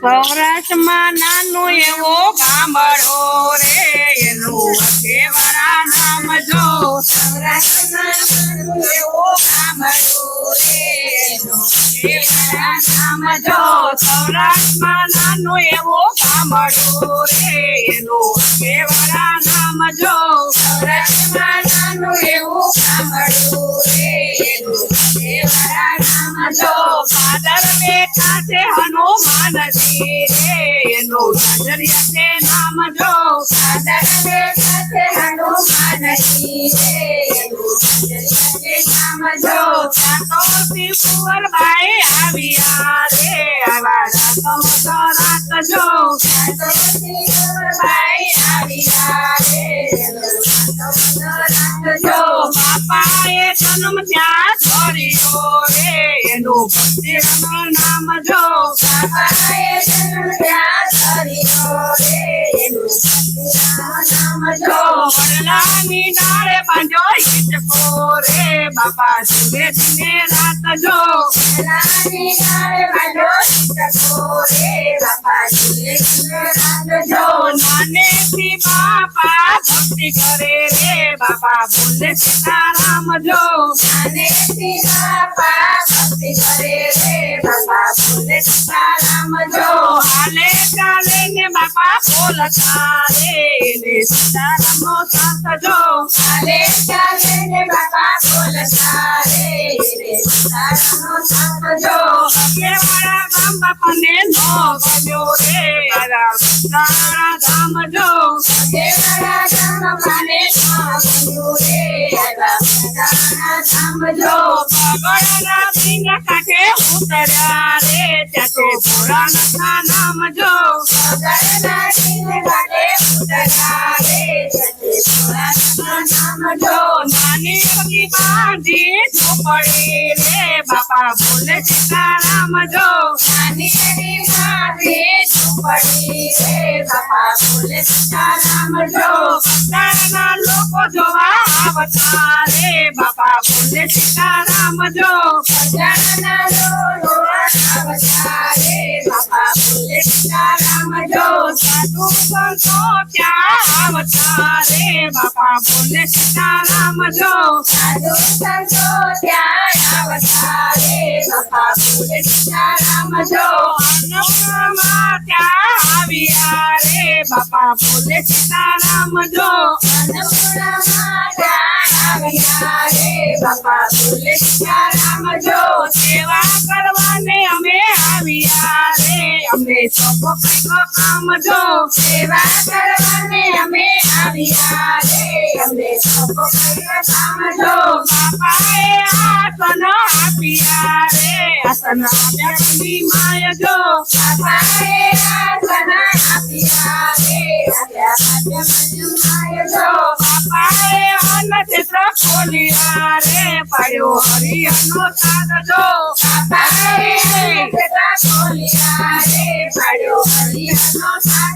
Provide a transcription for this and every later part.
સૌરાષ્ટ્રમાં નાનું એવો ગામડો રે, એનું વઘેવરા નામ જો. સૌરાષ્ટ્રમાં નાનું એવો ગામડો રે, એનું સૌરાષ્ટ્રમાં નાનું એવો ગામડો રે, એનું વઘેવરા નામ જો પાદર બેઠા છે હનુમાનજી રે એનું સાજરિયા છે નામ જો પાદર બેઠા છે હનુમાનજી રે એનું સાજરિયા છે નામ જો સાતો કુંવરબાઈ આવ્યા રે આવા રાતો તો રાત જો સાતો કુંવરબાઈ આવ્યા રે જો બાપાએ જન્મ ત્યાં છોડ્યો જો વડલાની ડાળે બાંધો હિચકો રે બાપા ધીમે ધીમે રાત જો વડલાની ડાળે બાંધો બોલે સીતારામ જો ચાલે ને બાપા બોલતા રે ને સીતારામનો સાથ જો હાલે ચાલે ને બાપા બોલતા રે ને સીતારામનો સાથ જો. કેવડા ગામ બાપાને નો ગમ્યો રે આરા તારા ગામ જો કેવડા ગામ બાપાને નો ગમ્યો રે આરા બાપા બોલે સીતારામ જો નાની અગી બાંધી ઝૂંપડી રે બાપા બોલે સીતારામ જો તારના લોકો જોવા આવતા રે બાપા બોલે સીતારામ જો તારના લોકો સંતો ત્યાં આવતા રે બાપા બોલે સીતારામ જો. સાધુ સંતો ત્યાં આવતા રે બાપા બોલે સીતારામ જો. અન્નપૂર્ણામાં ત્યાં આવ્યા રે બાપા બોલે સીતારામ જો. અન્નપૂર્ણામાં ત્યાં આવ્યા રે બાપા બોલે સીતારામ જો. અમે સૌ કંઈક કામ જો સેવા કરવાને અમે આવ્યા રે અમે સૌ કંઈક કામ જો બાપાએ આસન આપ્યા રે આસન આપ્યા ની માય જો. બાપાએ આસન આપ્યા રે આપ્યા ની માય જો. બાપાએ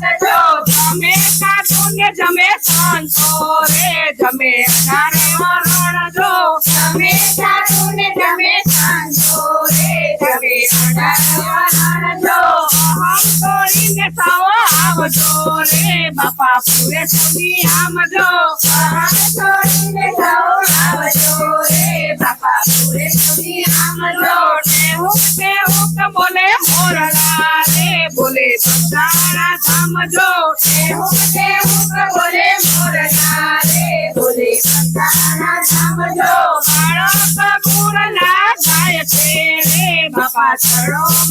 જમે સાધુ ને જમે સંતો રે જમે અનારે વરણ જો જમે સાધુ ને જમે સંતો રે જમે અનારે વરણ જો અહમ છોડીને સૌ આવજો રે બાપા પૂરે સુધી આમજો અહમ છોડીને સૌ આવજો રે બાપા પૂરે સુધી આમજો ટેહુક ટેહુક બોલે મોરલા રે બોલે સંસારા ટેહુક બોલે મોરલા રે બોલે સંસારા ધામજો બાળક ગુણના ગાય છે રે બાપા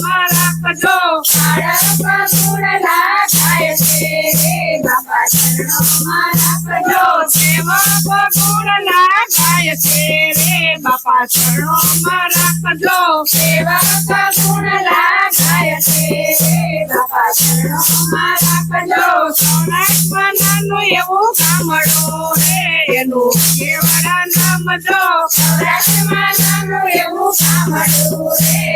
માં રાખજો બાળક ગુણના ગાય છે રે બાપા માં રાખજો સેવક ગુણના ગાય છે રે બાપા ચડો રાખજો સેવક ગુણના નાનું એવું ગામડો રે એનું કેવડા નામ જો સૌરાષ્ટ્રમાં નાનું એવું ગામડું